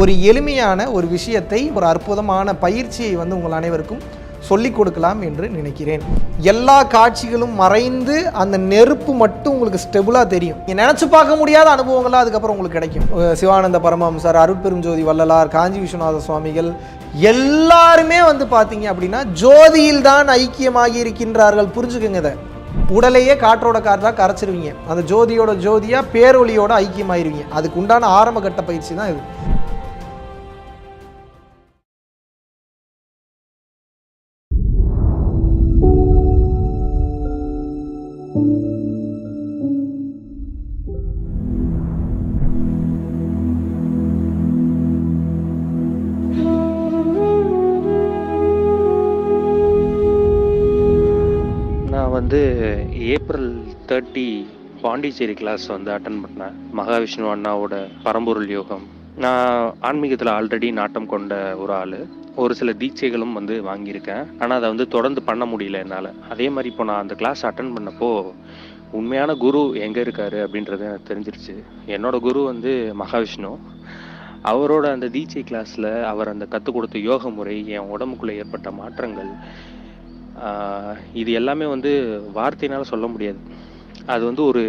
ஒரு எளிமையான ஒரு விஷயத்தை ஒரு அற்புதமான பயிற்சியை வந்து உங்கள் அனைவருக்கும் சொல்லிக் கொடுக்கலாம் என்று நினைக்கிறேன். எல்லா காட்சிகளும் மறைந்து அந்த நெருப்பு மட்டும் உங்களுக்கு ஸ்டெபுளாக தெரியும். நினச்சி நினைச்சு பார்க்க முடியாத அனுபவங்கள்லாம் அதுக்கப்புறம் உங்களுக்கு கிடைக்கும். சிவானந்த பரமஹம்சர் அருட்பெருஞ்சோதி வள்ளலார் காஞ்சி விஸ்வநாத சுவாமிகள் எல்லாருமே வந்து பார்த்தீங்க அப்படின்னா ஜோதியில் தான் ஐக்கியமாகி இருக்கின்றார்கள். புரிஞ்சுக்கோங்க இதை. உடலையே காற்றோட காற்றா கரைச்சிருவீங்க. அந்த ஜோதியோட ஜோதியா பேரொழியோட ஐக்கியமாயிருவீங்க. அதுக்கு உண்டான ஆரம்ப கட்ட பயிற்சி தான் இது. வந்து ஏப்ரல் தேர்ட்டி பாண்டிச்சேரி கிளாஸ் வந்து அட்டன் பண்ணேன். மகாவிஷ்ணு அண்ணாவோட பரம்பொருள் யோகம். நான் ஆன்மீகத்தில் ஆல்ரெடி நாட்டம் கொண்ட ஒரு ஆள். ஒரு சில தீட்சைகளும் வந்து வாங்கியிருக்கேன். ஆனால் அதை வந்து தொடர்ந்து பண்ண முடியல என்னால். அதே மாதிரி இப்போ நான் அந்த கிளாஸ் அட்டன் பண்ணப்போ உண்மையான குரு எங்கே இருக்காரு அப்படின்றது எனக்கு தெரிஞ்சிருச்சு. என்னோட குரு வந்து மகாவிஷ்ணு. அவரோட அந்த தீட்சை கிளாஸில் அவர் அந்த கற்றுக் கொடுத்த யோக முறை என் உடம்புக்குள்ளே ஏற்பட்ட மாற்றங்கள் இது எல்லாமே வந்து வார்த்தையினால் சொல்ல முடியாது. அது வந்து ஒரு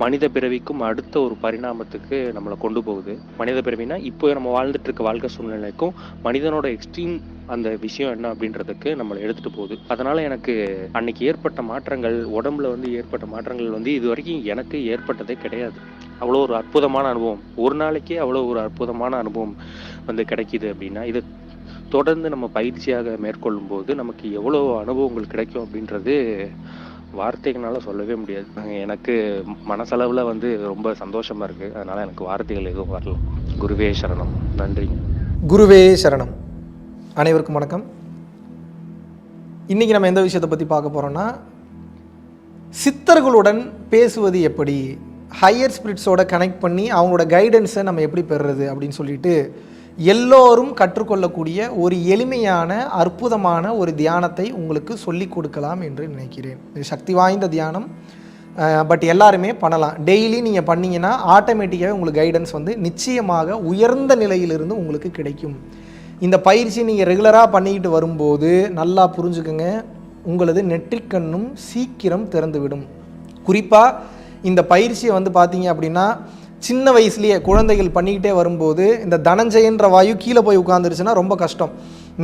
மனித பிறவிக்கும் அடுத்த ஒரு பரிணாமத்துக்கு நம்மளை கொண்டு போகுது. மனித பிறவினா இப்போ நம்ம வாழ்ந்துட்டு இருக்க வாழ்க்கை சூழ்நிலைக்கும் மனிதனோட எக்ஸ்ட்ரீம் அந்த விஷயம் என்ன அப்படின்றதுக்கு நம்மளை எடுத்துட்டு போகுது. அதனால எனக்கு அன்னைக்கு ஏற்பட்ட மாற்றங்கள் உடம்புல வந்து ஏற்பட்ட மாற்றங்கள் வந்து இது வரைக்கும் எனக்கு ஏற்பட்டதே கிடையாது. அவ்வளோ ஒரு அற்புதமான அனுபவம். ஒரு நாளைக்கே அவ்வளோ ஒரு அற்புதமான அனுபவம் வந்து கிடைக்கிது அப்படின்னா இது தொடர்ந்து நம்ம பயிற்சியாக மேற்கொள்ளும் போது நமக்கு எவ்வளோ அனுபவங்கள் கிடைக்கும் அப்படின்றது வார்த்தைகளால் சொல்லவே முடியாது. எனக்கு மனசளவில் வந்து ரொம்ப சந்தோஷமாக இருக்குது அதனால் எனக்கு வார்த்தைகள் எதுவும் வரல. குருவே சரணம். நன்றி. குருவே சரணம். அனைவருக்கும் வணக்கம். இன்றைக்கி நம்ம எந்த விஷயத்தை பற்றி பார்க்க போகிறோன்னா சித்தர்களுடன் பேசுவது எப்படி? ஹையர் ஸ்பிரிட்ஸோட கனெக்ட் பண்ணி அவங்களோட கைடன்ஸை நம்ம எப்படி பெறுறது அப்படின்னு சொல்லிட்டு எல்லோரும் கற்றுக்கொள்ளக்கூடிய ஒரு எளிமையான அற்புதமான ஒரு தியானத்தை உங்களுக்கு சொல்லிக் கொடுக்கலாம் என்று நினைக்கிறேன். இது சக்தி வாய்ந்த தியானம். பட் எல்லாருமே பண்ணலாம். டெய்லி நீங்கள் பண்ணீங்கன்னா ஆட்டோமேட்டிக்காகவே உங்களுக்கு கைடன்ஸ் வந்து நிச்சயமாக உயர்ந்த நிலையிலிருந்து உங்களுக்கு கிடைக்கும். இந்த பயிற்சி நீங்கள் ரெகுலராக பண்ணிக்கிட்டு வரும்போது நல்லா புரிஞ்சுக்கங்க. உங்களது நெற்றிக்கண்ணும் சீக்கிரம் திறந்துவிடும். குறிப்பாக இந்த பயிற்சியை வந்து பார்த்தீங்க அப்படின்னா சின்ன வயசுலேயே குழந்தைகள் பண்ணிக்கிட்டே வரும்போது இந்த தனஞ்சயன்ற வாயு கீழே போய் உட்காந்துருச்சுன்னா ரொம்ப கஷ்டம்.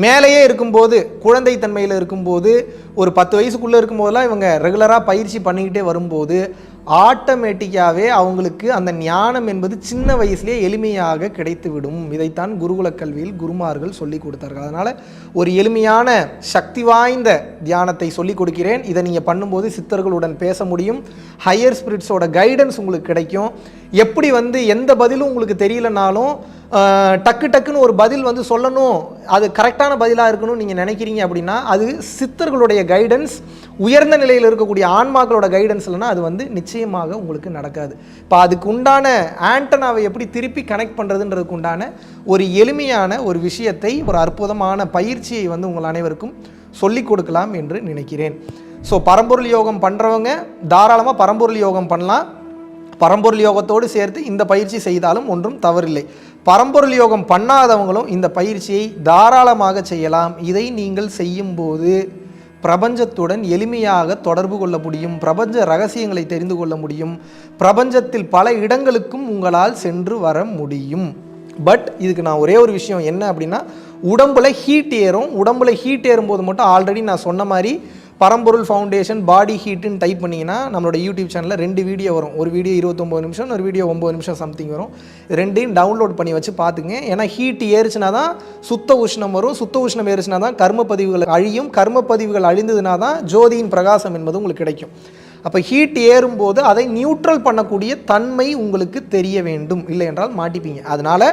மேலேயே இருக்கும்போது குழந்தை தன்மையில் இருக்கும்போது ஒரு பத்து வயசுக்குள்ளே இருக்கும்போதெல்லாம் இவங்க ரெகுலராக பயிற்சி பண்ணிக்கிட்டே வரும்போது ஆட்டோமேட்டிக்காகவே அவங்களுக்கு அந்த ஞானம் என்பது சின்ன வயசுலேயே எளிமையாக கிடைத்துவிடும். இதைத்தான் குருகுல கல்வியில் குருமார்கள் சொல்லி கொடுத்தார்கள். அதனால் ஒரு எளிமையான சக்தி வாய்ந்த தியானத்தை சொல்லி கொடுக்கிறேன். இதை நீங்கள் பண்ணும்போது சித்தர்களுடன் பேச முடியும். ஹையர் ஸ்பிரிட்ஸோட கைடன்ஸ் உங்களுக்கு கிடைக்கும். எப்படி வந்து எந்த பதிலும் உங்களுக்கு தெரியலனாலும் டக்கு டக்குன்னு ஒரு பதில் வந்து சொல்லணும். அது கரெக்டான பதிலாக இருக்கணும்னு நீங்கள் நினைக்கிறீங்க அப்படின்னா அது சித்தர்களுடைய கைடன்ஸ் உயர்ந்த நிலையில் இருக்கக்கூடிய ஆன்மாக்களோட கைடன்ஸ் இல்லைன்னா அது வந்து நிச்சயமாக உங்களுக்கு நடக்காது. இப்போ அதுக்கு உண்டான ஆண்டனாவை எப்படி திருப்பி கனெக்ட் பண்ணுறதுன்றதுக்கு உண்டான ஒரு எளிமையான ஒரு விஷயத்தை ஒரு அற்புதமான பயிற்சியை வந்து உங்கள் அனைவருக்கும் சொல்லிக் கொடுக்கலாம் என்று நினைக்கிறேன். ஸோ பரம்பொருள் யோகம் பண்ணுறவங்க தாராளமாக பரம்பொருள் யோகம் பண்ணலாம். பரம்பொருள் யோகத்தோடு சேர்த்து இந்த பயிற்சி செய்தாலும் ஒன்றும் தவறில்லை. பரம்பொருள் யோகம் பண்ணாதவங்களும் இந்த பயிற்சியை தாராளமாக செய்யலாம். இதை நீங்கள் செய்யும்போது பிரபஞ்சத்துடன் எளிமையாக தொடர்பு கொள்ள முடியும். பிரபஞ்ச ரகசியங்களை தெரிந்து கொள்ள முடியும். பிரபஞ்சத்தில் பல இடங்களுக்கும் உங்களால் சென்று வர முடியும். பட் இதுக்கு நான் ஒரே ஒரு விஷயம் என்ன அப்படின்னா உடம்புல ஹீட் ஏறும். உடம்புல ஹீட் ஏறும்போது மட்டும் ஆல்ரெடி நான் சொன்ன மாதிரி பரம்பொருள் ஃபவுண்டேஷன் பாடி ஹீட்டுன்னு டைப் பண்ணிங்கன்னா நம்மளோட யூடியூப் சேனலில் ரெண்டு வீடியோ வரும். ஒரு வீடியோ இருபத்தொம்போது நிமிஷம் ஒரு வீடியோ ஒம்பது நிமிஷம் சம்திங் வரும். ரெண்டையும் டவுன்லோட் பண்ணி வச்சு பார்த்துங்க ஏன்னா ஹீட் ஏறுச்சுனா தான் சுத்த உஷ்ணம் வரும். சுத்த உஷ்ணம் ஏறுச்சுனா தான் கர்ம பதிவுகள் அழியும். கர்ம பதிவுகள் அழிந்ததுனா தான் ஜோதியின் பிரகாசம் என்பது உங்களுக்கு கிடைக்கும். அப்போ ஹீட் ஏறும்போது அதை நியூட்ரல் பண்ணக்கூடிய தன்மை உங்களுக்கு தெரிய வேண்டும். இல்லை என்றால் மாட்டிப்பீங்க. அதனால்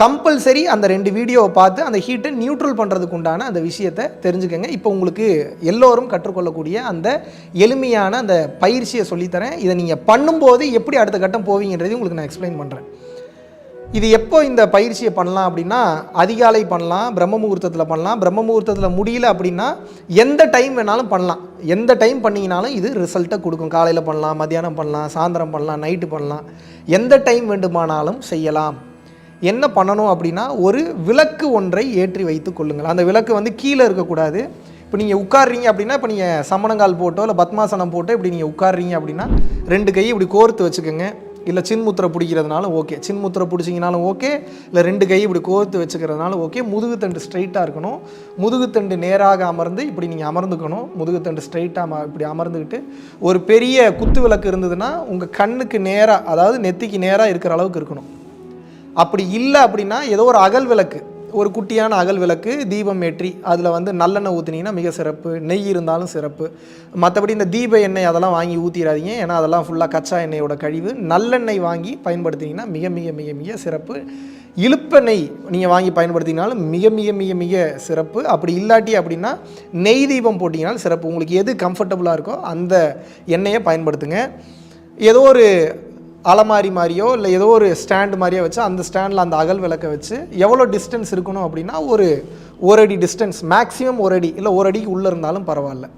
கம்பல்சரி அந்த ரெண்டு வீடியோவை பார்த்து அந்த ஹீட்டை நியூட்ரல் பண்ணுறதுக்கு உண்டான அந்த விஷயத்தை தெரிஞ்சுக்கங்க. இப்போ உங்களுக்கு எல்லோரும் கற்றுக்கொள்ளக்கூடிய அந்த எளிமையான அந்த பயிற்சியை சொல்லித்தரேன். இதை நீங்கள் பண்ணும்போது எப்படி அடுத்த கட்டம் போவீங்கன்றதையும் உங்களுக்கு நான் எக்ஸ்பிளைன் பண்ணுறேன் இது எப்போ இந்த பயிற்சியை பண்ணலாம் அப்படின்னா அதிகாலை பண்ணலாம் பிரம்ம முகூர்த்தத்தில் பண்ணலாம். பிரம்ம முகூர்த்தத்தில் முடியல அப்படின்னா எந்த டைம் வேணாலும் பண்ணலாம். எந்த டைம் பண்ணிங்கனாலும் இது ரிசல்ட்டை கொடுக்கும். காலையில் பண்ணலாம் மத்தியானம் பண்ணலாம் சாயந்தரம் பண்ணலாம் நைட்டு பண்ணலாம். எந்த டைம் வேண்டுமானாலும் செய்யலாம். என்ன பண்ணணும் அப்படின்னா ஒரு விளக்கு ஒன்றை ஏற்றி வைத்து கொள்ளுங்கள். அந்த விளக்கு வந்து கீழே இருக்கக்கூடாது. இப்போ நீங்கள் உட்காடுறீங்க அப்படின்னா இப்போ நீங்கள் சமணங்கால் போட்டோ இல்லை பத்மாசனம் போட்டோ இப்படி நீங்கள் உட்காடுறீங்க அப்படின்னா ரெண்டு கையை இப்படி கோர்த்து வச்சுக்கோங்க. இல்லை சின்முத்திரை பிடிக்கிறதுனாலும் ஓகே. சின்முத்திரை பிடிச்சிங்கனாலும் ஓகே. இல்லை ரெண்டு கை இப்படி கோர்த்து வச்சுக்கிறதுனாலும் ஓகே. முதுகுத்தண்டு ஸ்ட்ரைட்டாக இருக்கணும். முதுகுத்தண்டு நேராக அமர்ந்து இப்படி நீங்கள் அமர்ந்துக்கணும். முதுகுத்தண்டு ஸ்ட்ரைட்டாக இப்படி அமர்ந்துக்கிட்டு ஒரு பெரிய குத்து விளக்கு இருந்ததுன்னா உங்கள் கண்ணுக்கு நேராக அதாவது நெத்திக்கு நேராக இருக்கிற அளவுக்கு இருக்கணும். அப்படி இல்லை அப்படின்னா ஏதோ ஒரு அகல் விளக்கு ஒரு குட்டியான அகல் விளக்கு தீபம் ஏற்றி அதில் வந்து நல்லெண்ணெய் ஊற்றினீங்கன்னா மிக சிறப்பு நெய் இருந்தாலும் சிறப்பு. மற்றபடி இந்த தீப எண்ணெய் அதெல்லாம் வாங்கி ஊற்றிடாதீங்க ஏன்னா அதெல்லாம் ஃபுல்லாக கச்சா எண்ணெயோட கழிவு. நல்லெண்ணெய் வாங்கி பயன்படுத்தினீங்கன்னா மிக மிக மிக மிக சிறப்பு. இழுப்பெண்ணெய் நீங்கள் வாங்கி பயன்படுத்தினாலும் மிக மிக மிக மிக சிறப்பு. அப்படி இல்லாட்டி அப்படின்னா நெய் தீபம் போட்டிங்கனாலும் சிறப்பு. உங்களுக்கு எது கம்ஃபர்டபுளாக இருக்கோ அந்த எண்ணெயை பயன்படுத்துங்க. ஏதோ ஒரு அலமாரி மாதிரியோ இல்லை ஏதோ ஒரு ஸ்டாண்டு மாதிரியோ வச்சு அந்த ஸ்டாண்டில் அந்த அகல் விளக்கை வச்சு எவ்வளோ டிஸ்டன்ஸ் இருக்கணும் அப்படின்னா ஒரு ஒரு அடி டிஸ்டன்ஸ் மேக்ஸிமம் ஒரு அடி. இல்லை ஒரு அடிக்கு உள்ளே இருந்தாலும் பரவாயில்ல.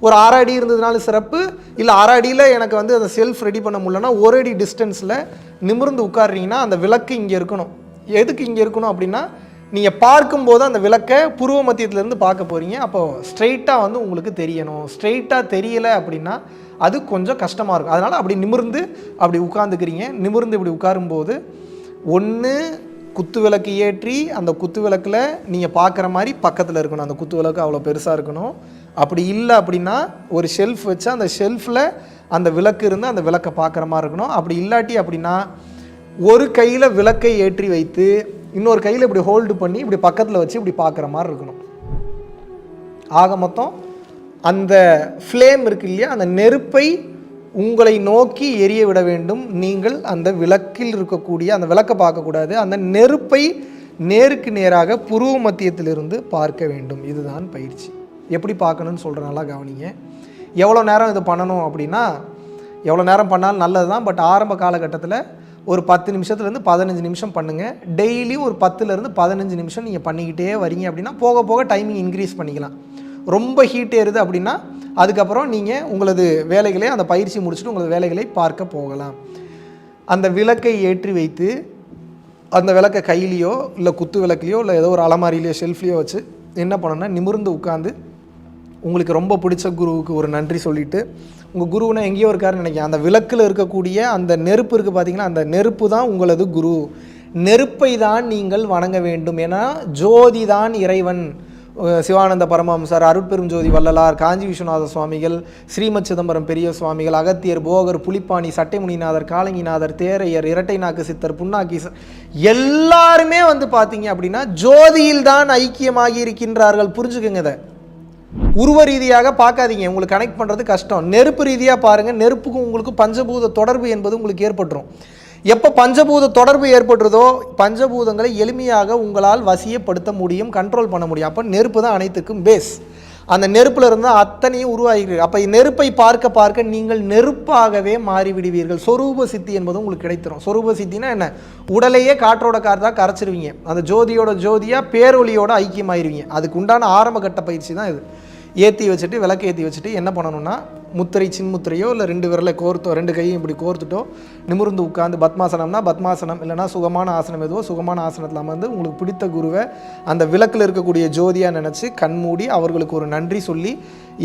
ஒரு அரை அடி இருந்ததுனாலும் சிறப்பு. இல்லை அரை அடியில் எனக்கு வந்து அந்த செல்ஃப் ரெடி பண்ண முடியலன்னா ஒரு அடி டிஸ்டன்ஸில் நிமிர்ந்து உட்கார்றீங்கன்னா அந்த விளக்கு இங்கே இருக்கணும். எதுக்கு இங்கே இருக்கணும் அப்படின்னா நீங்கள் பார்க்கும்போது அந்த விளக்கை புருவ மத்தியத்துலேருந்து பார்க்க போகிறீங்க அப்போது ஸ்ட்ரெயிட்டாக வந்து உங்களுக்கு தெரியணும். ஸ்ட்ரெயிட்டாக தெரியலை அப்படின்னா அது கொஞ்சம் கஷ்டமாக இருக்கும். அதனால் அப்படி நிமிர்ந்து அப்படி உட்காந்துக்கிறீங்க நிமிர்ந்து இப்படி உட்காரும்போது ஒன்று குத்து விளக்கு ஏற்றி அந்த குத்து விளக்கில் நீங்கள் பார்க்குற மாதிரி பக்கத்தில் இருக்கணும். அந்த குத்து விளக்கு அவ்வளோ பெருசாக இருக்கணும். அப்படி இல்லை அப்படின்னா ஒரு ஷெல்ஃப் வச்சு அந்த ஷெல்ஃபில் அந்த விளக்கு இருந்து அந்த விளக்கை பார்க்குற மாதிரி இருக்கணும். அப்படி இல்லாட்டி அப்படின்னா ஒரு கையில் விளக்கை ஏற்றி வைத்து இன்னொரு கையில் இப்படி ஹோல்டு பண்ணி இப்படி பக்கத்தில் வச்சு இப்படி பார்க்குற மாதிரி இருக்கணும். ஆக மொத்தம் அந்த ஃப்ளேம் இருக்கு இல்லையா? அந்த நெருப்பை உங்களை நோக்கி எரிய விட வேண்டும். நீங்கள் அந்த விளக்கில் இருக்கக்கூடிய அந்த விளக்கை பார்க்கக்கூடாது அந்த நெருப்பை நேருக்கு நேராக புருவ மத்தியத்திலிருந்து பார்க்க வேண்டும். இதுதான் பயிற்சி. எப்படி பார்க்கணும்னு சொல்கிற நல்லா கவனிங்க. எவ்வளோ நேரம் இது பண்ணணும் அப்படின்னா எவ்வளோ நேரம் பண்ணாலும் நல்லது தான் பட் ஆரம்ப காலகட்டத்தில் ஒரு பத்து நிமிஷத்துலேருந்து பதினஞ்சு நிமிஷம் பண்ணுங்கள் டெய்லி ஒரு பத்துலேருந்து பதினஞ்சு நிமிஷம் நீங்கள் பண்ணிக்கிட்டே வரீங்க அப்படின்னா போக போக டைமிங் இன்க்ரீஸ் பண்ணிக்கலாம். ரொம்ப ஹீட் ஏறுது அப்படின்னா அதுக்கப்புறம் நீங்கள் உங்களது வேலைகளை அந்த பயிற்சி முடிச்சுட்டு உங்களது வேலைகளை பார்க்க போகலாம். அந்த விளக்கை ஏற்றி வைத்து அந்த விளக்கை கையிலையோ இல்லை குத்து விளக்குலையோ இல்லை ஏதோ ஒரு அலமாரிலையோ ஷெல்ஃப்லையோ வச்சு என்ன பண்ணணும்னா நிமிர்ந்து உட்காந்து உங்களுக்கு ரொம்ப பிடிச்ச குருவுக்கு ஒரு நன்றி சொல்லிட்டு உங்கள் குருவுனா எங்கேயோ இருக்காருன்னு நினைக்கிறேன். அந்த விளக்கில் இருக்கக்கூடிய அந்த நெருப்பு இருக்குது பார்த்தீங்கன்னா அந்த நெருப்பு தான் உங்களது குரு. நெருப்பை தான் நீங்கள் வணங்க வேண்டும். ஏன்னா ஜோதி தான் இறைவன். சிவானந்த பரமஹம்சர் அருட்பெரும் ஜோதி வள்ளலார் காஞ்சி விஸ்வநாத சுவாமிகள் ஸ்ரீமத் சிதம்பரம் பெரிய சுவாமிகள் அகத்தியர் போகர் புலிப்பாணி சட்டைமுனிநாதர் காலங்கிநாதர் தேரையர் இரட்டை நாக்கு சித்தர் புண்ணாக்கி எல்லாருமே வந்து பார்த்தீங்க அப்படின்னா ஜோதியில் தான் ஐக்கியமாகி இருக்கின்றார்கள். புரிஞ்சுக்குங்க இதை. உருவ ரீதியாக பார்க்காதீங்க. உங்களுக்கு கனெக்ட் பண்ணுறது கஷ்டம். நெருப்பு ரீதியாக பாருங்கள் நெருப்புக்கும் உங்களுக்கு பஞ்சபூத தொடர்பு என்பது உங்களுக்கு ஏற்பட்டுரும். எப்போ பஞ்சபூத தொடர்பு ஏற்படுறதோ பஞ்சபூதங்களை எளிமையாக உங்களால் வசியப்படுத்த முடியும் கண்ட்ரோல் பண்ண முடியும். அப்போ நெருப்பு தான் அனைத்துக்கும் பேஸ் அந்த நெருப்பில் இருந்து அத்தனையும் உருவாகிறது அப்போ நெருப்பை பார்க்க பார்க்க நீங்கள் நெருப்பாகவே மாறிவிடுவீர்கள். சொரூப சித்தி என்பது உங்களுக்கு கிடைத்திரும். சொரூப சித்தினா என்ன? உடலையே காற்றோட காற்றாக கரைச்சிருவீங்க. அந்த ஜோதியோட ஜோதியாக பேரொலியோட ஐக்கியமாயிருவீங்க. அதுக்கு உண்டான ஆரம்ப கட்ட பயிற்சி தான் இது. ஏற்றி வச்சுட்டு விளக்கு ஏற்றி வச்சுட்டு என்ன பண்ணணும்னா முத்திரை சின்முத்திரையோ இல்லை ரெண்டு விரலை கோர்த்தோ ரெண்டு கையும் இப்படி கோர்த்துட்டோ நிமிர்ந்து உட்காந்து பத்மாசனம்னா பத்மாசனம் இல்லைனா சுகமான ஆசனம் எதுவோ சுகமான ஆசனத்தில் அமர்ந்து உங்களுக்கு பிடித்த குருவை அந்த விளக்கில் இருக்கக்கூடிய ஜோதியாக நினச்சி கண்மூடி அவர்களுக்கு ஒரு நன்றி சொல்லி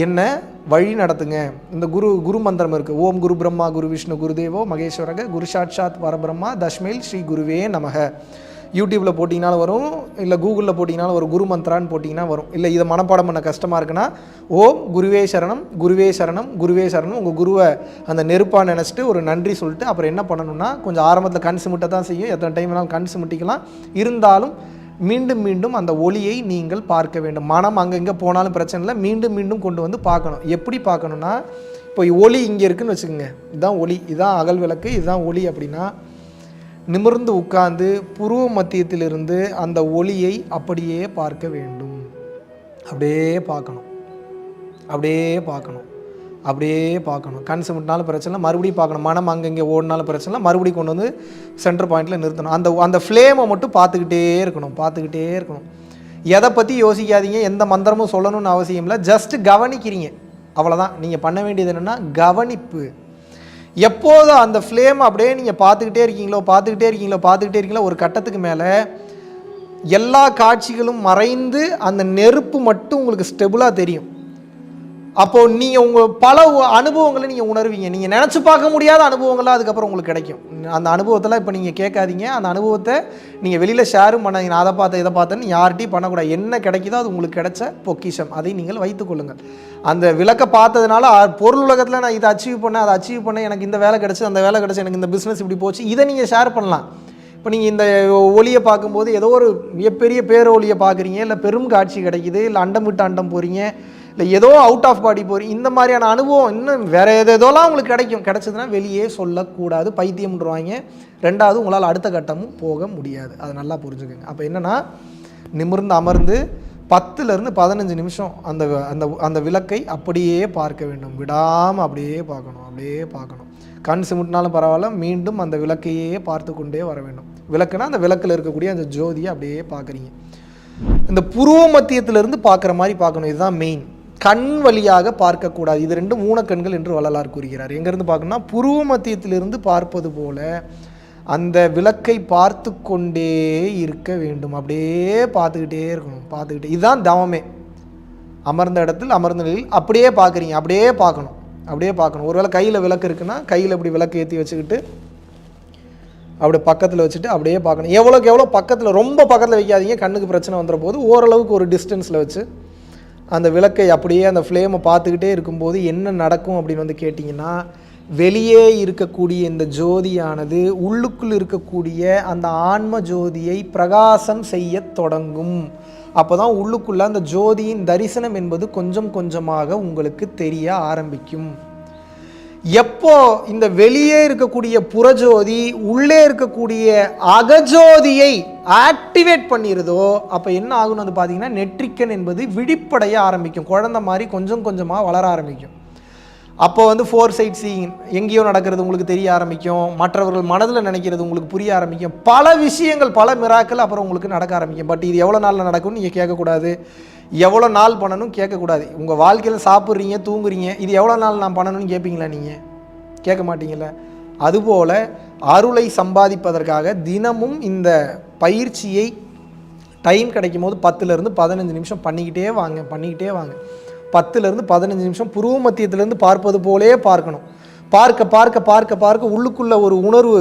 என்ன வழி நடத்துங்க. இந்த குரு குரு மந்திரம் இருக்குது ஓம் குரு பிரம்மா குரு விஷ்ணு குருதேவோ மகேஸ்வரக குரு சாட்சாத் பரபிரம்மா தஷ்மேல் ஸ்ரீ குருவே நமக. யூடியூப்பில் போட்டிங்கனாலும் வரும் இல்லை கூகுளில் போட்டிங்கனாலும் ஒரு குரு மந்த்ரான்னு போட்டிங்கன்னா வரும். இல்லை இதை மனப்பாடம் பண்ண கஷ்டமாக இருக்குன்னா ஓம் குருவே சரணம் குருவே சரணம் குருவே சரணம் உங்கள் குருவை அந்த நெருப்பாக நினச்சிட்டு ஒரு நன்றி சொல்லிட்டு அப்புறம் என்ன பண்ணணும்னா கொஞ்சம் ஆரம்பத்தில் கண் சிமிட்ட தான் செய்யும். எத்தனை டைம் வேணாலும் கண் சிமிட்டிக்கலாம். இருந்தாலும் மீண்டும் மீண்டும் அந்த ஒளியை நீங்கள் பார்க்க வேண்டும். மனம் அங்கங்கே போனாலும் பிரச்சனை இல்லை. மீண்டும் மீண்டும் கொண்டு வந்து பார்க்கணும். எப்படி பார்க்கணுன்னா இப்போ ஒளி இங்கே இருக்குன்னு வச்சுக்கோங்க. இதுதான் ஒளி. இதுதான் அகல் விளக்கு. இதுதான் ஒளி அப்படின்னா நிமிர்ந்து உட்கார்ந்து புருவ மத்தியத்திலிருந்து அந்த ஒளியை அப்படியே பார்க்க வேண்டும். அப்படியே பார்க்கணும். அப்படியே பார்க்கணும். அப்படியே பார்க்கணும். கண் சிமிட்டினாலும் பிரச்சனை மறுபடியும் பார்க்கணும். மனம் அங்கங்கே ஓடினாலும் பிரச்சனை மறுபடியும் கொண்டு வந்து சென்டர் பாயிண்டில் நிறுத்தணும். அந்த அந்த ஃப்ளேமை மட்டும் பார்த்துக்கிட்டே இருக்கணும். பார்த்துக்கிட்டே இருக்கணும். எதை பற்றி யோசிக்காதீங்க. எந்த மந்திரமும் சொல்லணும்னு அவசியம் இல்லை. ஜஸ்ட் கவனிக்கிறீங்க. அவ்வளோதான் நீங்கள் பண்ண வேண்டியது என்னென்னா கவனிப்பு. எப்போதும் அந்த ஃப்ளேம் அப்படியே நீங்கள் பார்த்துக்கிட்டே இருக்கீங்களோ பார்த்துக்கிட்டே இருக்கீங்களோ பார்த்துக்கிட்டே இருக்கீங்களோ ஒரு கட்டத்துக்கு மேலே எல்லா காட்சிகளும் மறைந்து அந்த நெருப்பு மட்டும் உங்களுக்கு ஸ்டெபிளாக தெரியும். அப்போ நீங்கள் உங்கள் பல அனுபவங்களை நீங்கள் உணர்வீங்க. நீங்கள் நினச்சி பார்க்க முடியாத அனுபவங்கள்லாம் அதுக்கப்புறம் உங்களுக்கு கிடைக்கும். அந்த அனுபவத்தெல்லாம் இப்போ நீங்கள் கேட்காதீங்க. அந்த அனுபவத்தை நீங்கள் வெளியில் ஷேரும் பண்ணாதீங்க. நான் அதை பார்த்தேன் இதை பார்த்தேன்னு யார்கிட்டையும் பண்ணக்கூடாது. என்ன கிடைக்குதோ அது உங்களுக்கு கிடைச்ச பொக்கிஷம். அதை நீங்கள் வைத்துக்கொள்ளுங்கள் அந்த விளக்கை பார்த்ததுனால பொருள் உலகத்தில் நான் இதை அச்சீவ் பண்ணேன் அதை அச்சீவ் பண்ணேன் எனக்கு இந்த வேலை கிடச்சி அந்த வேலை கிடச்சி எனக்கு இந்த பிஸ்னஸ் இப்படி போச்சு. இதை நீங்கள் ஷேர் பண்ணலாம். இப்போ நீங்கள் இந்த ஒளியை பார்க்கும்போது ஏதோ ஒரு மிகப்பெரிய பேரொலியை பார்க்குறீங்க இல்லை பெரும் காட்சி கிடைக்குது இல்லை அண்டம் விட்டு அண்டம் போகிறீங்க இல்லை ஏதோ அவுட் ஆஃப் பாடி போகிறீங்க இந்த மாதிரியான அனுபவம் இன்னும் வேறு எதோலாம் உங்களுக்கு கிடைக்கும். கிடைச்சதுன்னா வெளியே சொல்லக்கூடாது பைத்தியம்ன்றவாங்க ரெண்டாவது உங்களால் அடுத்த கட்டமும் போக முடியாது. அதை நல்லா புரிஞ்சுக்கோங்க. அப்போ என்னென்னா நிமிர்ந்து அமர்ந்து பத்துலேருந்து பதினஞ்சு நிமிஷம் அந்த அந்த அந்த விளக்கை அப்படியே பார்க்க வேண்டும். விடாமல் அப்படியே பார்க்கணும் அப்படியே பார்க்கணும். கண் சிமிட்டினாலும் பரவாயில்ல மீண்டும் அந்த விளக்கையே பார்த்து கொண்டே வர வேண்டும். விளக்குனா அந்த விளக்கில் இருக்கக்கூடிய அந்த ஜோதியை அப்படியே பார்க்குறீங்க. இந்த புருவ மத்தியத்திலிருந்து பார்க்குற மாதிரி பார்க்கணும். இதுதான் மெயின் கண் வழியாக பார்க்கக்கூடாது. இது ரெண்டும் கண்கள் என்று வள்ளலார் கூறுகிறார். எங்கேருந்து பார்க்கணும்னா புருவ மத்தியத்திலிருந்து பார்ப்பது போல அந்த விளக்கை பார்த்து கொண்டே இருக்க வேண்டும். அப்படியே பார்த்துக்கிட்டே இருக்கணும். பார்த்துக்கிட்டே. இதுதான் தவமே. அமர்ந்த இடத்தில் அமர்ந்த நிலையில் அப்படியே பார்க்குறீங்க. அப்படியே பார்க்கணும். அப்படியே பார்க்கணும். ஒருவேளை கையில் விளக்கு இருக்குன்னா கையில் இப்படி விளக்கு ஏற்றி வச்சுக்கிட்டு அப்படி பக்கத்தில் வச்சுட்டு அப்படியே பார்க்கணும். எவ்வளோக்கு எவ்வளோ பக்கத்தில் ரொம்ப பக்கத்தில் வைக்காதீங்க. கண்ணுக்கு பிரச்சனை வந்துடுற போது ஓரளவுக்கு ஒரு டிஸ்டன்ஸில் வச்சு அந்த விளக்கை அப்படியே அந்த ஃப்ளேமை பார்த்துக்கிட்டே இருக்கும்போது என்ன நடக்கும் அப்படின்னு வந்து கேட்டிங்கன்னா வெளியே இருக்கக்கூடிய இந்த ஜோதியானது உள்ளுக்குள் இருக்கக்கூடிய அந்த ஆன்ம ஜோதியை பிரகாசம் செய்ய தொடங்கும். அப்போ தான் உள்ளுக்குள்ளே அந்த ஜோதியின் தரிசனம் என்பது கொஞ்சம் கொஞ்சமாக உங்களுக்கு தெரிய ஆரம்பிக்கும். எப்போ இந்த வெளியே இருக்கக்கூடிய புறஜோதி உள்ளே இருக்கக்கூடிய அகஜோதியை ஆக்டிவேட் பண்ணிடுதோ அப்போ என்ன ஆகுன்னு வந்து பார்த்தீங்கன்னா நெற்றிக்கன் என்பது விழிப்படைய ஆரம்பிக்கும். குழந்தை மாதிரி கொஞ்சம் கொஞ்சமாக வளர ஆரம்பிக்கும். அப்போ வந்து ஃபோர் சைட் சீயிங் எங்கேயோ நடக்கிறது உங்களுக்கு தெரிய ஆரம்பிக்கும். மற்றவர்கள் மனதில் நினைக்கிறது உங்களுக்கு புரிய ஆரம்பிக்கும். பல விஷயங்கள் பல மிராக்கள் அப்புறம் உங்களுக்கு நடக்க ஆரம்பிக்கும். பட் இது எவ்வளோ நாளில் நடக்கும்னு நீங்கள் கேட்கக்கூடாது. எவ்வளோ நாள் பண்ணணும் கேட்கக்கூடாது. உங்கள் வாழ்க்கையில் சாப்பிட்றீங்க தூங்குறீங்க இது எவ்வளோ நாள் நான் பண்ணணும்னு கேட்பீங்களா நீங்கள் கேட்க மாட்டீங்கள அதுபோல் அருளை சம்பாதிப்பதற்காக தினமும் இந்த பயிற்சியை டைம் கிடைக்கும் போது பத்துலேருந்து பதினஞ்சு நிமிஷம் பண்ணிக்கிட்டே வாங்க பண்ணிக்கிட்டே வாங்க. பத்துலேருந்து பதினஞ்சு நிமிஷம் புருவ மத்தியத்திலேருந்து பார்ப்பது போலே பார்க்கணும். பார்க்க பார்க்க பார்க்க பார்க்க உள்ளுக்குள்ளே ஒரு உணர்வு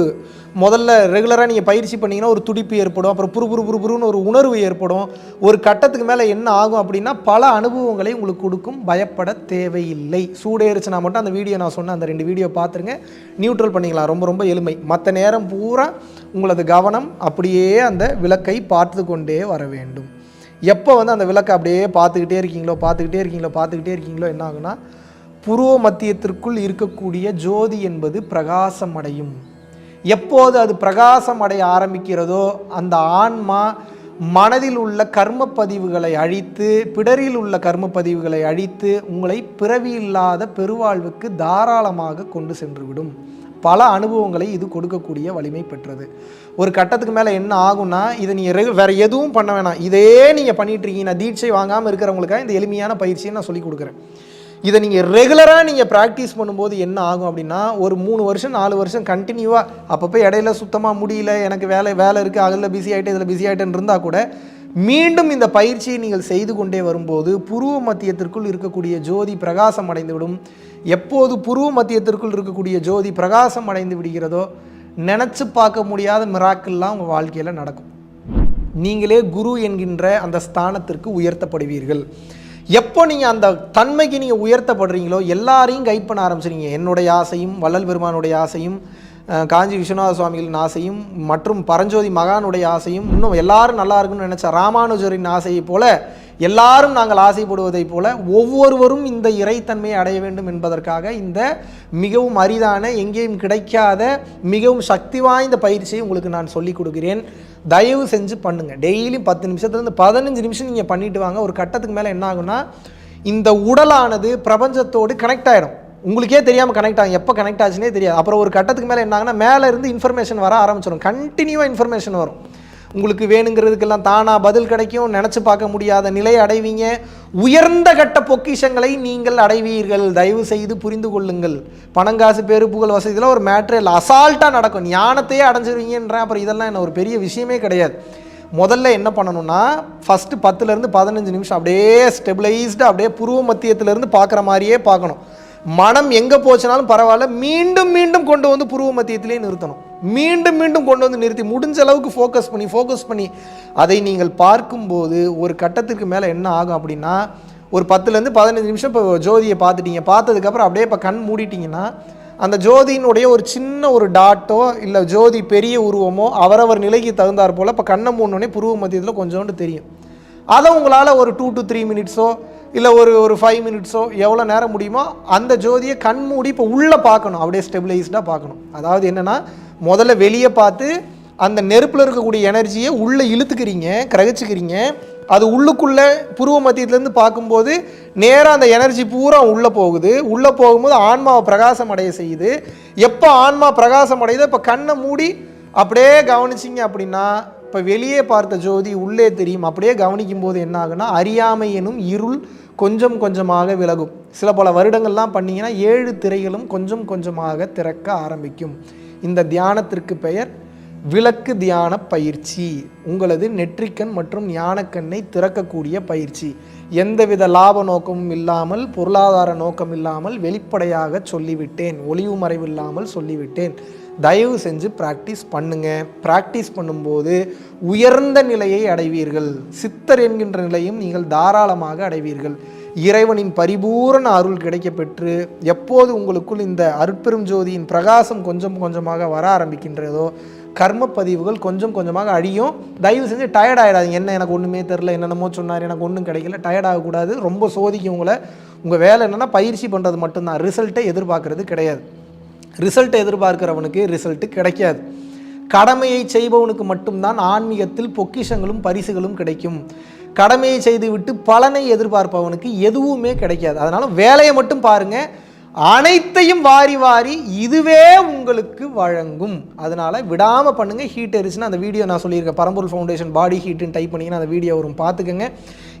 முதல்ல ரெகுலராக நீங்கள் பயிற்சி பண்ணிங்கன்னா ஒரு துடிப்பு ஏற்படும் அப்புறம் புரு புரு புரு புருன்னு ஒரு உணர்வு ஏற்படும். ஒரு கட்டத்துக்கு மேலே என்ன ஆகும் அப்படின்னா பல அனுபவங்களை உங்களுக்கு கொடுக்கும். பயப்பட தேவையில்லை. சூடேறிச்சுனா மட்டும் அந்த வீடியோ நான் சொன்ன அந்த ரெண்டு வீடியோ பார்த்துருங்க. நியூட்ரல் பண்ணிக்கலாம். ரொம்ப ரொம்ப எளிமை. மற்ற நேரம் பூரா உங்களது கவனம் அப்படியே அந்த விளக்கை பார்த்து கொண்டே வர வேண்டும். எப்போ வந்து அந்த விளக்கை அப்படியே பார்த்துக்கிட்டே இருக்கீங்களோ பார்த்துக்கிட்டே இருக்கீங்களோ பார்த்துக்கிட்டே இருக்கீங்களோ என்ன ஆகுனா புருவ மத்தியத்திற்குள் இருக்கக்கூடிய ஜோதி என்பது பிரகாசம் அடையும். எப்போது அது பிரகாசம் அடைய ஆரம்பிக்கிறதோ அந்த ஆன்மா மனதில் உள்ள கர்ம பதிவுகளை அழித்து பிடரில் உள்ள கர்ம பதிவுகளை அழித்து உங்களை பிறவி இல்லாத பெருவாழ்வுக்கு தாராளமாக கொண்டு சென்றுவிடும். பல அனுபவங்களை இது கொடுக்கக்கூடிய வலிமை பெற்றது. ஒரு கட்டத்துக்கு மேலே என்ன ஆகும்னா இதை நீங்கள் ரெகு வேறு எதுவும் பண்ண வேணாம். இதே நீங்கள் பண்ணிட்டு இருக்கீங்க நான் தீட்சை வாங்காமல் இருக்கிறவங்களுக்காக இந்த எளிமையான பயிற்சியை நான் சொல்லி கொடுக்குறேன். இதை நீங்கள் ரெகுலராக நீங்கள் ப்ராக்டிஸ் பண்ணும்போது என்ன ஆகும் அப்படின்னா ஒரு மூணு வருஷம் நாலு வருஷம் கண்டினியூவாக அப்பப்போ இடையில சுத்தமாக முடியல எனக்கு வேலை வேலை இருக்குது அதில் பிஸி ஆகிட்டு இதில் பிஸி ஆகிட்டேன்னு இருந்தால் கூட மீண்டும் இந்த பயிற்சியை நீங்கள் செய்து கொண்டே வரும்போது புருவ மத்தியத்திற்குள் இருக்கக்கூடிய ஜோதி பிரகாசம் அடைந்துவிடும். எப்போது புருவ மத்தியத்திற்குள் இருக்கக்கூடிய ஜோதி பிரகாசம் அடைந்து விடுகிறதோ நினச்சி பார்க்க முடியாத மிராக்கள்லாம் உங்கள் வாழ்க்கையில் நடக்கும். நீங்களே குரு என்கின்ற அந்த ஸ்தானத்திற்கு உயர்த்தப்படுவீர்கள். எப்போ நீங்கள் அந்த தன்மைக்கு நீங்கள் உயர்த்தப்படுறீங்களோ எல்லாரையும் கைட் பண்ண ஆரம்பிச்சிருங்க என்னுடைய ஆசையும் வள்ளல் பெருமானுடைய ஆசையும் காஞ்சி விஸ்வநாத சுவாமிகளின் ஆசையும் மற்றும் பரஞ்சோதி மகானுடைய ஆசையும் இன்னும் எல்லாரும் நல்லா இருக்குன்னு நினச்ச ராமானுஜரின் ஆசையைப் போல எல்லாரும் நாங்கள் ஆசைப்படுவதைப் போல ஒவ்வொருவரும் இந்த இறைத்தன்மையை அடைய வேண்டும் என்பதற்காக இந்த மிகவும் அரிதான எங்கேயும் கிடைக்காத மிகவும் சக்தி வாய்ந்த பயிற்சியை உங்களுக்கு நான் சொல்லிக் கொடுக்கிறேன். தயவு செஞ்சு பண்ணுங்க. டெய்லி பத்து நிமிஷத்துலேருந்து பதினஞ்சு நிமிஷம் நீங்கள் பண்ணிட்டு வாங்க. ஒரு கட்டத்துக்கு மேலே என்ன ஆகும்னா இந்த உடலானது பிரபஞ்சத்தோடு கனெக்ட் ஆகிடும் உங்களுக்கே தெரியாமல் கனெக்ட் ஆகும். எப்போ கனெக்ட் ஆச்சுனே தெரியாது. அப்புறம் ஒரு கட்டத்துக்கு மேலே என்ன ஆகுனா மேலே இருந்து இன்ஃபர்மேஷன் வர ஆரம்பிச்சிடும் கண்டினியூவாக இன்ஃபர்மேஷன் வரும். உங்களுக்கு வேணுங்கிறதுக்கெல்லாம் தானாக பதில் கிடைக்கும். நினச்சி பார்க்க முடியாத நிலை அடைவீங்க. உயர்ந்த கட்ட பொக்கிஷங்களை நீங்கள் அடைவீர்கள். தயவு செய்து புரிந்து கொள்ளுங்கள். பணங்காசு பேரு புகழ் ஒரு மேட்ரியல் இல்லை. அசால்ட்டாக நடக்கும். ஞானத்தையே அடைஞ்சிருவீங்கன்றேன். அப்புறம் இதெல்லாம் என்ன ஒரு பெரிய விஷயமே கிடையாது. முதல்ல என்ன பண்ணணும்னா ஃபஸ்ட்டு பத்துலேருந்து பதினஞ்சு நிமிஷம் அப்படியே ஸ்டெபிளைஸ்டு அப்படியே புருவ மத்தியத்திலேருந்து பார்க்குற மாதிரியே பார்க்கணும். மனம் எங்கே போச்சுனாலும் பரவாயில்ல. மீண்டும் மீண்டும் கொண்டு வந்து புருவ மத்தியத்திலே நிறுத்தணும். மீண்டும் மீண்டும் கொண்டு வந்து நிறுத்தி முடிஞ்ச அளவுக்கு ஃபோக்கஸ் பண்ணி ஃபோக்கஸ் பண்ணி அதை நீங்கள் பார்க்கும்போது ஒரு கட்டத்திற்கு மேலே என்ன ஆகும் அப்படின்னா ஒரு பத்துலேருந்து பதினஞ்சு நிமிஷம் இப்போ ஜோதியை பார்த்துட்டீங்க. பார்த்ததுக்கப்புறம் அப்படியே இப்போ கண் மூடிட்டீங்கன்னா அந்த ஜோதியினுடைய ஒரு சின்ன ஒரு டாட்டோ இல்லை ஜோதி பெரிய உருவமோ அவரவர் நிலைக்கு தகுந்தாற் போல் இப்போ கண்ணை மூணுனே புருவ மத்தியத்தில் கொஞ்சோண்டு தெரியும். அதை உங்களால் ஒரு டூ டு த்ரீ மினிட்ஸோ இல்லை ஒரு ஒரு ஃபைவ் மினிட்ஸோ எவ்வளோ நேரம் முடியுமோ அந்த ஜோதியை கண் மூடி இப்போ உள்ளே பார்க்கணும். அப்படியே ஸ்டெபிளைஸ்டாக பார்க்கணும். அதாவது என்னென்னா முதல்ல வெளியே பார்த்து அந்த நெருப்பில் இருக்கக்கூடிய எனர்ஜியை உள்ளே இழுத்துக்கிறீங்க கிரகிச்சுக்கிறீங்க. அது உள்ளுக்குள்ளே புருவ மத்தியத்துலேருந்து பார்க்கும்போது நேராக அந்த எனர்ஜி பூரா உள்ளே போகுது. உள்ளே போகும்போது ஆன்மாவை பிரகாசம் அடைய செய்யுது. எப்போ ஆன்மா பிரகாசம் அடையுதோ இப்போ கண்ணை மூடி அப்படியே கவனிச்சிங்க அப்படின்னா இப்போ வெளியே பார்த்த ஜோதி உள்ளே தெரியும். அப்படியே கவனிக்கும் போது என்ன ஆகுனா அறியாமை எனும் இருள் கொஞ்சம் கொஞ்சமாக விலகும். சில பல வருடங்கள்லாம் பண்ணீங்கன்னா ஏழு திரைகளும் கொஞ்சம் கொஞ்சமாக திறக்க ஆரம்பிக்கும். இந்த தியானத்திற்கு பெயர் விளக்கு தியான பயிற்சி. உங்களது நெற்றிக்கண் மற்றும் ஞானக்கண்ணை திறக்கக்கூடிய பயிற்சி. எந்தவித லாப நோக்கமும் இல்லாமல் பொருளாதார நோக்கம் இல்லாமல் வெளிப்படையாக சொல்லிவிட்டேன். ஒளிவு மறைவு இல்லாமல் சொல்லிவிட்டேன். தயவு செஞ்சு ப்ராக்டிஸ் பண்ணுங்க. ப்ராக்டிஸ் பண்ணும்போது உயர்ந்த நிலையை அடைவீர்கள். சித்தர் என்கின்ற நிலையும் நீங்கள் தாராளமாக அடைவீர்கள். இறைவனின் பரிபூரண அருள் கிடைக்கப்பெற்று எப்போது உங்களுக்குள் இந்த அற்பெரும் ஜோதியின் பிரகாசம் கொஞ்சம் கொஞ்சமாக வர ஆரம்பிக்கின்றதோ கர்ம பதிவுகள் கொஞ்சம் கொஞ்சமாக அழியும். தயவு செஞ்சு டயர்ட் ஆகிடாதீங்க என்ன எனக்கு ஒன்றுமே தெரில என்னென்னமோ சொன்னார் எனக்கு ஒன்றும் கிடைக்கல டயர்ட் ஆகக்கூடாது. ரொம்ப சோதிக்கும் உங்களை. உங்கள் வேலை என்னென்னா பயிற்சி பண்ணுறது மட்டும்தான். ரிசல்ட்டை எதிர்பார்க்கறது கிடையாது. ரிசல்ட்டை எதிர்பார்க்கிறவனுக்கு ரிசல்ட்டு கிடைக்காது. கடமையை செய்பவனுக்கு மட்டும்தான் ஆன்மீகத்தில் பொக்கிஷங்களும் பரிசுகளும் கிடைக்கும். கடமையை செய்துவிட்டு பலனை எதிர்பார்ப்பவனுக்கு எதுவுமே கிடைக்காது. அதனால் வேலையை மட்டும் பாருங்கள் அனைத்தையும் வாரி வாரி இதுவே உங்களுக்கு வழங்கும். அதனால் விடாமல் பண்ணுங்கள் ஹீட் எரிச்சுன்னா அந்த வீடியோ நான் சொல்லியிருக்கேன். பரம்பூர் ஃபவுண்டேஷன் பாடி ஹீட்டுன்னு டைப் பண்ணிங்கன்னா அந்த வீடியோ வரும். பார்த்துக்கோங்க.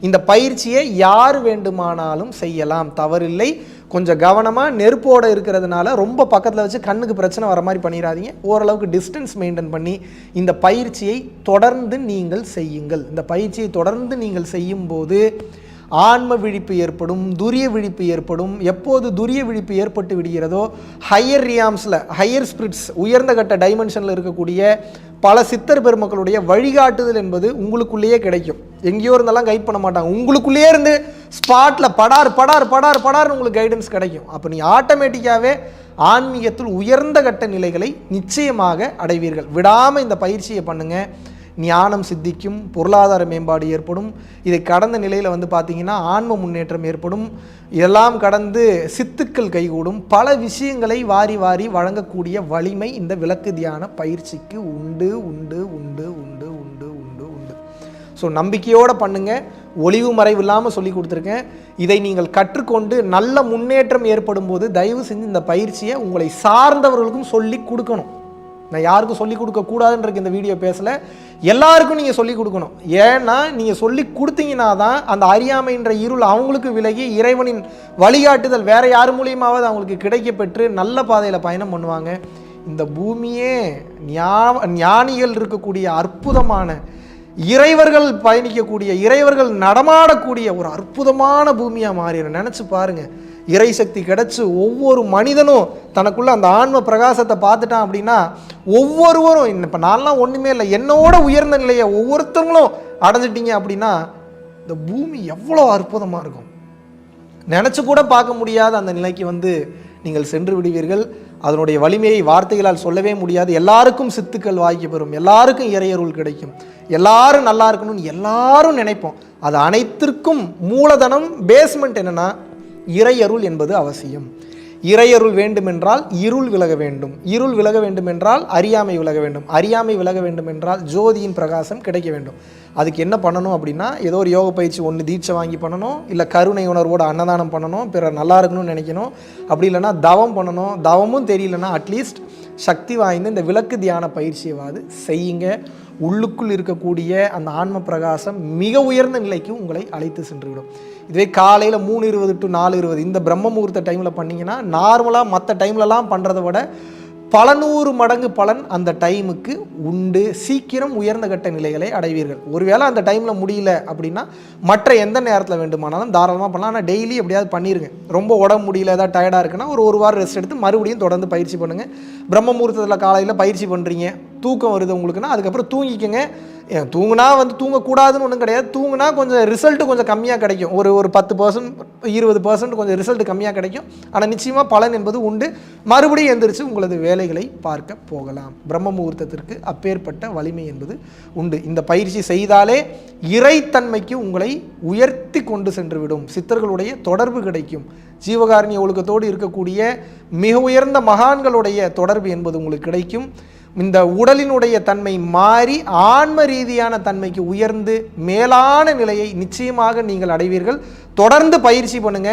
இந்த பயிற்சியை யார் வேண்டுமானாலும் செய்யலாம். தவறில்லை. கொஞ்சம் கவனமாக நெருப்போடு இருக்கிறதுனால ரொம்ப பக்கத்தில் வச்சு கண்ணுக்கு பிரச்சனை வர மாதிரி பண்ணிடாதீங்க. ஓரளவுக்கு டிஸ்டன்ஸ் மெயின்டைன் பண்ணி இந்த பயிற்சியை தொடர்ந்து நீங்கள் செய்யுங்கள். இந்த பயிற்சியை தொடர்ந்து நீங்கள் செய்யும்போது ஆன்ம விழிப்பு ஏற்படும் துரிய விழிப்பு ஏற்படும். எப்போது துரிய விழிப்பு ஏற்பட்டு விடுகிறதோ ஹையர் ரியாம்ஸில் ஹையர் ஸ்பிரிட்ஸ் உயர்ந்த கட்ட டைமென்ஷனில் இருக்கக்கூடிய பல சித்தர் பெருமக்களுடைய வழிகாட்டுதல் என்பது உங்களுக்குள்ளேயே கிடைக்கும். எங்கேயோ இருந்தெல்லாம் கைட் பண்ண மாட்டாங்க. உங்களுக்குள்ளேயே இருந்து ஸ்பாட்டில் படார் படார் படார் படார்னு உங்களுக்கு கைடன்ஸ் கிடைக்கும். அப்போ நீ ஆட்டோமேட்டிக்காகவே ஆன்மீகத்தில் உயர்ந்த கட்ட நிலைகளை நிச்சயமாக அடைவீர்கள். விடாமல் இந்த பயிற்சியை பண்ணுங்கள் ஞானம் சித்திக்கும் பொருளாதார மேம்பாடு ஏற்படும். இதை கடந்த நிலையில் வந்து பார்த்திங்கன்னா ஆன்ம முன்னேற்றம் ஏற்படும். இதெல்லாம் கடந்து சித்துக்கள் கைகூடும். பல விஷயங்களை வாரி வாரி வழங்கக்கூடிய வலிமை இந்த விளக்கு தியான பயிற்சிக்கு உண்டு உண்டு உண்டு உண்டு உண்டு உண்டு உண்டு. ஸோ நம்பிக்கையோடு பண்ணுங்கள் ஒளிவு மறைவு இல்லாமல் சொல்லி கொடுத்துருக்கேன். இதை நீங்கள் கற்றுக்கொண்டு நல்ல முன்னேற்றம் ஏற்படும் போது தயவு செஞ்சு இந்த பயிற்சியை உங்களை சார்ந்தவர்களுக்கும் சொல்லி கொடுக்கணும். நான் யாருக்கும் சொல்லிக் கொடுக்கக்கூடாதுன்றக்கு இந்த வீடியோ பேசலை. எல்லாருக்கும் நீங்கள் சொல்லிக் கொடுக்கணும். ஏன்னா நீங்கள் சொல்லி கொடுத்தீங்கன்னா தான் அந்த அறியாமைன்ற இருள் அவங்களுக்கு விலகி இறைவனின் வழிகாட்டுதல் வேற யார் மூலியமாவது அவங்களுக்கு கிடைக்கப்பெற்று நல்ல பாதையில் பயணம் பண்ணுவாங்க. இந்த பூமியே ஞா ஞானிகள் இருக்கக்கூடிய அற்புதமான இறைவர்கள் பயணிக்கக்கூடிய இறைவர்கள் நடமாடக்கூடிய ஒரு அற்புதமான பூமியாக மாறிடும். நினச்சி பாருங்கள் இறை சக்தி கிடச்சி ஒவ்வொரு மனிதனும் தனக்குள்ளே அந்த ஆன்ம பிரகாசத்தை பார்த்துட்டான் அப்படின்னா ஒவ்வொருவரும் இப்போ நான்லாம் ஒன்றுமே இல்லை. என்னோட உயர்ந்த நிலையை ஒவ்வொருத்தவங்களும் அடைஞ்சிட்டிங்க அப்படின்னா இந்த பூமி எவ்வளோ அற்புதமாக இருக்கும். நினச்சி கூட பார்க்க முடியாத அந்த நிலைக்கு வந்து நீங்கள் சென்று விடுவீர்கள். அதனுடைய வலிமையை வார்த்தைகளால் சொல்லவே முடியாது. எல்லாருக்கும் சித்துக்கள் வாய்க்கு பெறும். எல்லாருக்கும் இறையருள் கிடைக்கும். எல்லாரும் நல்லா இருக்கணும்னு எல்லாரும் நினைப்போம். அது அனைத்திற்கும் மூலதனம் பேஸ்மெண்ட் என்னென்னா இறையருள் என்பது அவசியம். இறையருள் வேண்டுமென்றால் இருள் விலக வேண்டும். இருள் விலக வேண்டுமென்றால் அறியாமை விலக வேண்டும். அறியாமை விலக வேண்டுமென்றால் ஜோதியின் பிரகாசம் கிடைக்க வேண்டும். அதுக்கு என்ன பண்ணணும் அப்படின்னா ஏதோ ஒரு யோக பயிற்சி ஒன்று தீட்சை வாங்கி பண்ணணும் இல்லை கருணை உணர்வோடு அன்னதானம் பண்ணணும் பிறர் நல்லா இருக்கணும்னு நினைக்கணும். அப்படி இல்லைன்னா தவம் பண்ணணும். தவமும் தெரியலன்னா அட்லீஸ்ட் சக்தி வாய்ந்த இந்த விளக்கு தியான பயிற்சியவாது செய்யுங்க. உள்ளுக்குள் இருக்கக்கூடிய அந்த ஆன்ம பிரகாசம் மிக உயர்ந்த நிலைக்கு உங்களை அழைத்து சென்றுவிடும். இதுவே காலையில் மூணு இருபது டு நாலு இருபது. இந்த பிரம்ம முகூர்த்த டைமில் பண்ணிங்கன்னா நார்மலாக மற்ற டைம்லலாம் பண்ணுறத விட பல நூறு மடங்கு பலன் அந்த டைமுக்கு உண்டு. சீக்கிரம் உயர்ந்த கட்ட நிலைகளை அடைவீர்கள். ஒருவேளை அந்த டைமில் முடியல அப்படின்னா மற்ற எந்த நேரத்தில் வேண்டுமானாலும் தாராளமாக பண்ணலாம். ஆனால் டெய்லி எப்படியாவது பண்ணிருங்க. ரொம்ப உடம்பு முடியல ஏதாவது டயர்டாக இருக்குன்னா ஒரு ஒரு வாரம் ரெஸ்ட் எடுத்து மறுபடியும் தொடர்ந்து பயிற்சி பண்ணுங்கள் பிரம்ம முகூர்த்தத்தில் காலையில் பயிற்சி பண்ணுறீங்க தூக்கம் வருது உங்களுக்குன்னா அதுக்கப்புறம் தூங்கிக்கங்க. தூங்கினா தூங்குனா வந்து தூங்கக்கூடாதுன்னு ஒன்றும் கிடையாது. தூங்குனா கொஞ்சம் ரிசல்ட்டு கொஞ்சம் கம்மியாக கிடைக்கும். ஒரு ஒரு பத்து பர்சன்ட் இருபது பர்சன்ட் கொஞ்சம் ரிசல்ட் கம்மியாக கிடைக்கும். ஆனால் நிச்சயமாக பலன் என்பது உண்டு. மறுபடியும் எந்திரிச்சு உங்களது வேலைகளை பார்க்க போகலாம். பிரம்ம முகூர்த்தத்திற்கு அப்பேற்பட்ட வலிமை என்பது உண்டு. இந்த பயிற்சி செய்தாலே இறைத்தன்மைக்கு உங்களை உயர்த்தி கொண்டு சென்றுவிடும். சித்தர்களுடைய தொடர்பு கிடைக்கும். ஜீவகாரணிய ஒழுக்கத்தோடு இருக்கக்கூடிய மிக உயர்ந்த மகான்களுடைய தொடர்பு என்பது உங்களுக்கு கிடைக்கும். இந்த உடலினுடைய தன்மை மாறி ஆன்ம ரீதியான தன்மைக்கு உயர்ந்து மேலான நிலையை நிச்சயமாக நீங்கள் அடைவீர்கள். தொடர்ந்து பயிற்சி பண்ணுங்க.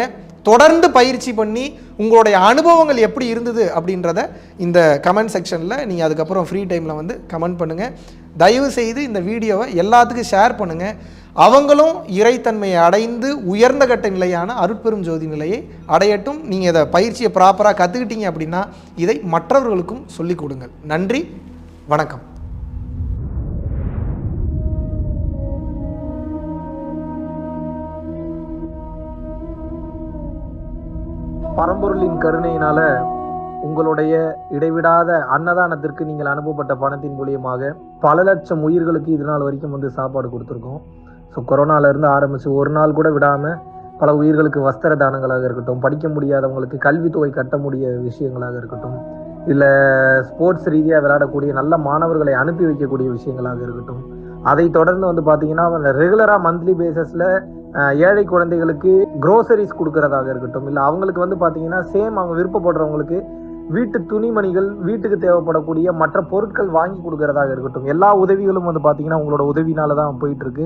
தொடர்ந்து பயிற்சி பண்ணி உங்களுடைய அனுபவங்கள் எப்படி இருந்தது அப்படின்றத இந்த கமெண்ட் செக்ஷனில் நீங்கள் அதுக்கப்புறம் ஃப்ரீ டைமில் வந்து கமெண்ட் பண்ணுங்கள் தயவு செய்து இந்த வீடியோவை எல்லாத்துக்கும் ஷேர் பண்ணுங்கள் அவங்களும் இறைத்தன்மையை அடைந்து உயர்ந்த கட்ட நிலையான அருட்பெரும் ஜோதி நிலையை அடையட்டும். நீங்கள் இதை பயிற்சியை ப்ராப்பராக கற்றுக்கிட்டீங்க அப்படின்னா இதை மற்றவர்களுக்கும் சொல்லிக் கொடுங்கள். நன்றி வணக்கம். பரம்பொருளின் கருணையினால உங்களுடைய இடைவிடாத அன்னதானத்திற்கு நீங்கள் அனுப்பப்பட்ட பணத்தின் மூலியமாக பல லட்சம் உயிர்களுக்கு இது நாள் வரைக்கும் வந்து சாப்பாடு கொடுத்துருக்கோம். ஸோ கொரோனாவிலேருந்து ஆரம்பித்து ஒரு நாள் கூட விடாமல் பல உயிர்களுக்கு வஸ்திர தானங்களாக இருக்கட்டும் படிக்க முடியாதவங்களுக்கு கல்வித்தொகை கட்ட முடிய விஷயங்களாக இருக்கட்டும் இல்லை ஸ்போர்ட்ஸ் ரீதியாக விளையாடக்கூடிய நல்ல மாணவர்களை அனுப்பி வைக்கக்கூடிய விஷயங்களாக இருக்கட்டும் அதை தொடர்ந்து வந்து பார்த்தீங்கன்னா ரெகுலராக மந்த்லி பேசஸில் ஏழை குழந்தைகளுக்கு க்ரோசரிஸ் கொடுக்கறதாக இருக்கட்டும் இல்லை அவங்களுக்கு வந்து பார்த்தீங்கன்னா சேம் அவங்க விருப்பப்படுறவங்களுக்கு வீட்டு துணிமணிகள் வீட்டுக்கு தேவைப்படக்கூடிய மற்ற பொருட்கள் வாங்கி கொடுக்கறதாக இருக்கட்டும் எல்லா உதவிகளும் வந்து பார்த்தீங்கன்னா உங்களோட உதவினால தான் போயிட்டு இருக்கு.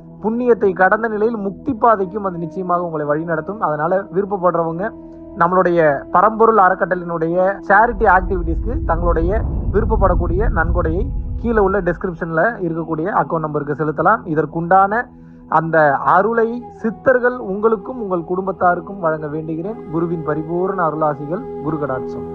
புண்ணியத்தை கடந்த நிலையில் முக்தி பாதைக்கும் அது நிச்சயமாக உங்களை வழிநடத்தும் அதனால விருப்பப்படுறவங்க நம்மளுடைய பரம்பொருள் அறக்கட்டளினுடைய சேரிட்டி ஆக்டிவிட்டீஸ்க்கு தங்களுடைய விருப்பப்படக்கூடிய நன்கொடையை கீழே உள்ள டெஸ்கிரிப்ஷன்ல இருக்கக்கூடிய அக்கௌண்ட் நம்பருக்கு செலுத்தலாம். இதற்குண்டான அந்த அருளை சித்தர்கள் உங்களுக்கும் உங்கள் குடும்பத்தாருக்கும் வழங்க வேண்டுகிறேன். குருவின் பரிபூர்ண அருளாசிகள் குரு கடாட்சம்